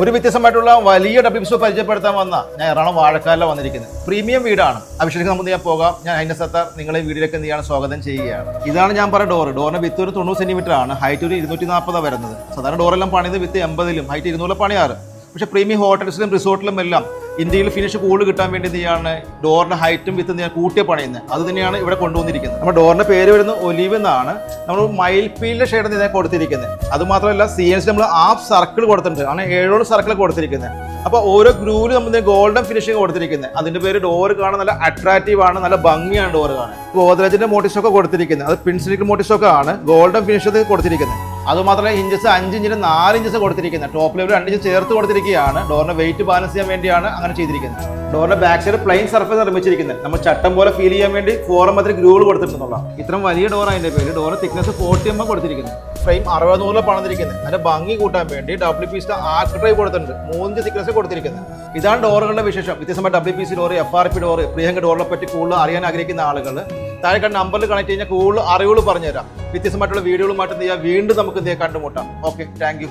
ഒരു വ്യത്യസ്തമായിട്ടുള്ള വലിയ ഡബ്ല്യു പരിചയപ്പെടുത്താൻ വന്ന ഞാൻ എറണാകുളം വാഴക്കാലിലാണ് വന്നിരിക്കുന്നത്. പ്രീമിയം വീടാണ്. അഭിഷേക് നമുക്ക് ഞാൻ പോകാം. ഞാൻ അതിന്റെ സത്താർ നിങ്ങളെ വീടിലേക്ക് എന്ത് സ്വാഗതം ചെയ്യുകയാണ്. ഇതാണ് ഞാൻ പറഞ്ഞ ഡോർ ഡോറിന് വിത്ത് ഒരു തൊണ്ണൂറ് സെന്റിമീറ്റർ ആണ്. ഹൈറ്റ് ഒരു ഇരുന്നൂറ്റി നാൽപ്പതാണ് വരുന്നത്. സാധാരണ ഡോറെല്ലാം പണിത് വിത്ത് എൺപതിലും ഹൈറ്റ് ഇരുന്നൂറിലും പണിയാറ്. പക്ഷേ പ്രീമിയം ഹോട്ടൽസിലും റിസോർട്ടിലും എല്ലാം ഇന്ത്യയിൽ ഫിനിഷ് കൂടുതൽ കിട്ടാൻ വേണ്ടി എന്ത് ചെയ്യാണ് ഡോറിന്റെ ഹൈറ്റും വിത്ത് ഞാൻ കൂട്ടിയ പണിയുന്നത് അത് തന്നെയാണ് ഇവിടെ കൊണ്ടുവന്നിരിക്കുന്നത്. നമ്മുടെ ഡോറിന്റെ പേര് വരുന്ന ഒലിവ് എന്നാണ്. നമ്മൾ മയിൽപ്പീലിന്റെ ഷെയ്ഡ് ഇതിനെ കൊടുത്തിരിക്കുന്നത്. അതുമാത്രമല്ല സി എൻ സി നമ്മൾ ഹാഫ് സർക്കിൾ കൊടുത്തിട്ടുണ്ട്. ആണ് ഏഴോളം സർക്കിൾ കൊടുത്തിരിക്കുന്നത്. അപ്പോൾ ഓരോ ഗ്രൂവിൽ നമ്മൾ ഗോൾഡൻ ഫിനിഷിംഗ് കൊടുത്തിരിക്കുന്നത്. അതിന്റെ പേര് ഡോർ കാണാൻ നല്ല അട്രാക്റ്റീവ് ആണ് നല്ല ഭംഗിയാണ് ഡോർ കാണാൻ. ഗോദ്രേജിന്റെ മോട്ടിസൊക്കെ കൊടുത്തിരിക്കുന്നത്. അത് പിൻസിലിക്കൽ മോട്ടിസൊക്കെ ആണ്. ഗോൾഡൻ ഫിനിഷ് കൊടുത്തിരിക്കുന്നത്. അതുമാത്രമല്ല ഇഞ്ചസ് അഞ്ച് ഇഞ്ചിന് നാല് ഇഞ്ചസ് കൊടുത്തിരിക്കുന്നത്. ടോപ്പ് ലെവൽ രണ്ട് ഇഞ്ച് ചേർത്ത് കൊടുത്തിരിക്കുകയാണ്. ഡോറിന്റെ വെയിറ്റ് ബാലൻസ് ചെയ്യാൻ വേണ്ടിയാണ് അങ്ങനെ ചെയ്തിരിക്കുന്നത്. ഡോറിന്റെ ബാക്ക് സൈഡ് പ്ലെയിൻ സർഫസ് നിർമ്മിച്ചിരിക്കുന്നത്. നമ്മൾ ചട്ടം പോലെ ഫീൽ ചെയ്യാൻ വേണ്ടി ഫോറും അതിൽ ഗ്രൂൾ കൊടുത്തിട്ടുള്ള ഇത്രയും വലിയ ഡോർ അതിന്റെ പേര് ഡോർ തിക്നെസ് ഫോർട്ടി എം കൊടുത്തിരിക്കുന്നത് ഫ്രെയിം അറുപത് നൂറിൽ പണിതിരിക്കുന്നത്. അതിന്റെ ഭംഗി കൂട്ടാൻ വേണ്ടി ഡബ്ല്യു പി ആർക്ക് ഡ്രൈവ് കൊടുത്തിട്ടുണ്ട്. മൂന്ന് തിക്നെസ് കൊടുത്തിരിക്കുന്നത്. ഇതാണ് ഡോറുകളുടെ വിശേഷം. വ്യത്യസ്തമായ W P C door F R P door Priyanka ഡോറിനെ പറ്റി കൂടുതൽ അറിയാൻ ആഗ്രഹിക്കുന്ന ആളുകൾ താഴെ നമ്പറിൽ കണക്ട് കഴിഞ്ഞാൽ കൂടുതൽ അറിവുകൾ പറഞ്ഞുതരാം. വ്യത്യസ്തമായിട്ടുള്ള വീഡിയോകളുമായിട്ട് എന്ത് ചെയ്യാം വീണ്ടും നമുക്ക് ചെയ്യാം കണ്ടുമുട്ടാം. Okay thank